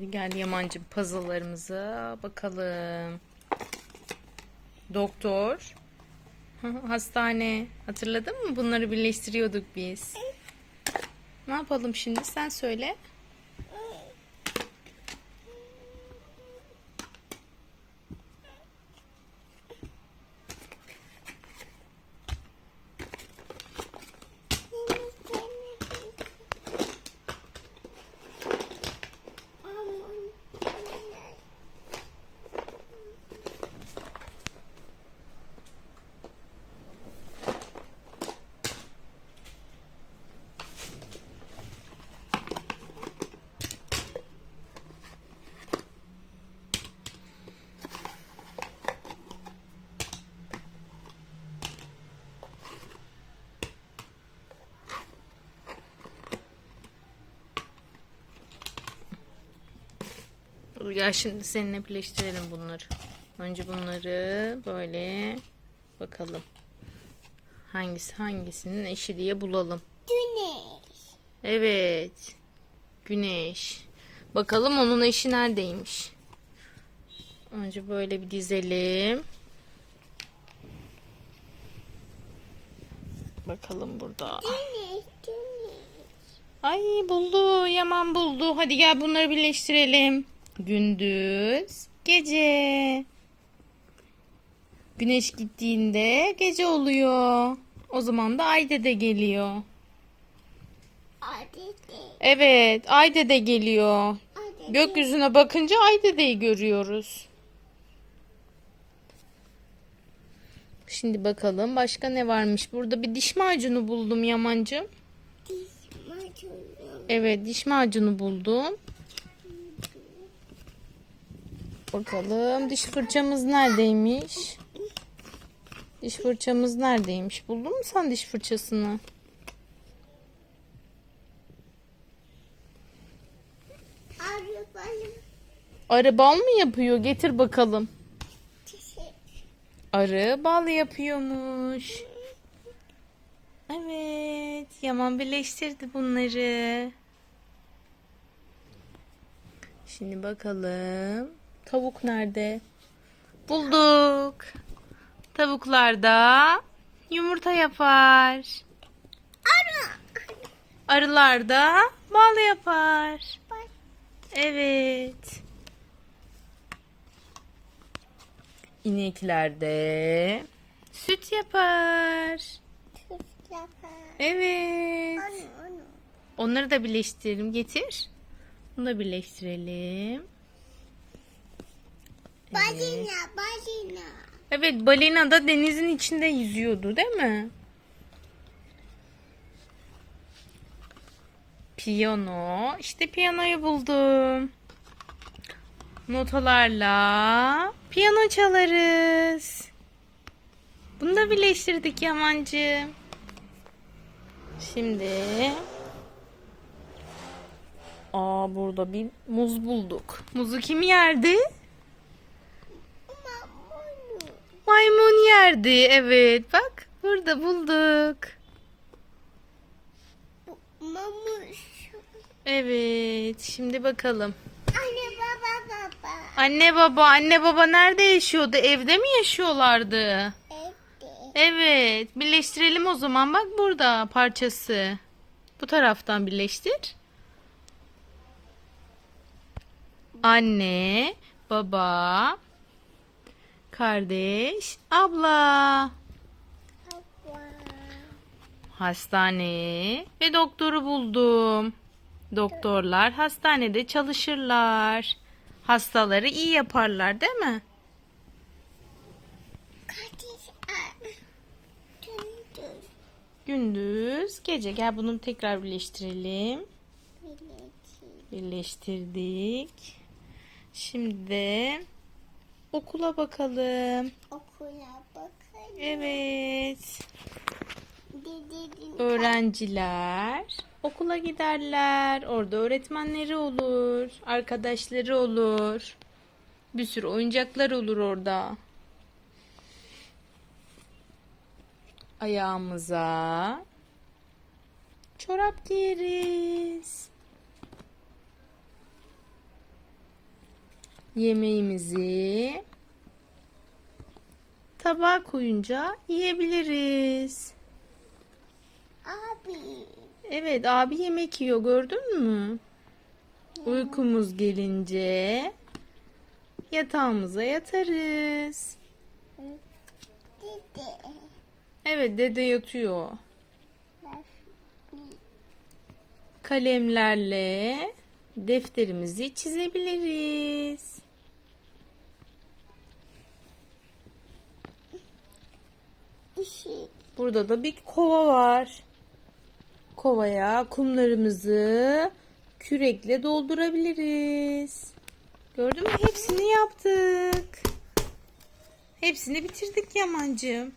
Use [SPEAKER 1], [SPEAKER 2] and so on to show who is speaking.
[SPEAKER 1] Hadi gel Yamancığım puzzle'larımıza bakalım. Doktor. Hastane. Hatırladın mı? Bunları birleştiriyorduk biz. Ne yapalım şimdi? Sen söyle. Dur gel şimdi seninle birleştirelim bunları. Önce bunları böyle bakalım. Hangisi hangisinin eşi diye bulalım.
[SPEAKER 2] Güneş.
[SPEAKER 1] Evet. Güneş. Bakalım onun eşi neredeymiş. Önce böyle bir dizelim. Bakalım burada.
[SPEAKER 2] Güneş. Güneş.
[SPEAKER 1] Ay buldu. Yaman buldu. Hadi gel bunları birleştirelim. Gündüz, gece. Güneş gittiğinde gece oluyor. O zaman da ay dede geliyor.
[SPEAKER 2] Hadi de.
[SPEAKER 1] Evet, ay dede geliyor.
[SPEAKER 2] Hadi
[SPEAKER 1] Gökyüzüne bakınca ay dedeyi görüyoruz. Şimdi bakalım başka ne varmış. Burada bir diş macunu buldum Yamancığım.
[SPEAKER 2] diş macunu.
[SPEAKER 1] Evet diş macunu buldum. Bakalım diş fırçamız neredeymiş? Diş fırçamız neredeymiş? Buldun mu sen diş fırçasını? Arı bal mı yapıyor? Getir bakalım. Arı bal yapıyormuş. Evet. Yaman birleştirdi bunları. Şimdi bakalım. Tavuk nerede? Bulduk. Tavuklar da yumurta yapar.
[SPEAKER 2] Arı.
[SPEAKER 1] Arılar da bal yapar. Evet. İnekler de süt yapar.
[SPEAKER 2] Tüf yapar.
[SPEAKER 1] Evet.
[SPEAKER 2] Onu onu.
[SPEAKER 1] Onları da birleştirelim. Getir. Bunu da birleştirelim.
[SPEAKER 2] Balina. Balina.
[SPEAKER 1] Evet, balina da denizin içinde yüzüyordu, değil mi? Piyano. İşte piyanoyu buldum. Notalarla piyano çalarız. Bunu da birleştirdik Yamancı. Şimdi Aa burada bir muz bulduk. Muzu kim yerdi? Maymun yerdi. Evet bak burada bulduk.
[SPEAKER 2] Mamuş.
[SPEAKER 1] Evet şimdi bakalım.
[SPEAKER 2] Anne baba baba.
[SPEAKER 1] Anne baba anne baba nerede yaşıyordu? Evde mi yaşıyorlardı?
[SPEAKER 2] Evde.
[SPEAKER 1] Evet birleştirelim o zaman bak burada parçası. Bu taraftan birleştir. Anne, baba, kardeş, abla.
[SPEAKER 2] Baba.
[SPEAKER 1] Hastane ve doktoru buldum. Doktorlar hastanede çalışırlar. Hastaları iyi yaparlar değil mi?
[SPEAKER 2] Gündüz.
[SPEAKER 1] Gece. Gel bunu tekrar birleştirelim. Birleştirdik. Şimdi de okula bakalım.
[SPEAKER 2] Okula bakalım.
[SPEAKER 1] Evet. Öğrenciler okula giderler. Orada öğretmenleri olur, arkadaşları olur. Bir sürü oyuncaklar olur orada. Ayağımıza çorap giyeriz. Yemeğimizi tabağa koyunca yiyebiliriz.
[SPEAKER 2] Abi.
[SPEAKER 1] Evet abi yemek yiyor gördün mü? Uykumuz gelince yatağımıza yatarız.
[SPEAKER 2] Dede.
[SPEAKER 1] Evet dede yatıyor. Kalemlerle defterimizi çizebiliriz. Burada da bir kova var. Kovaya kumlarımızı kürekle doldurabiliriz. Gördün mü? Hepsini yaptık. Hepsini bitirdik Yamancığım.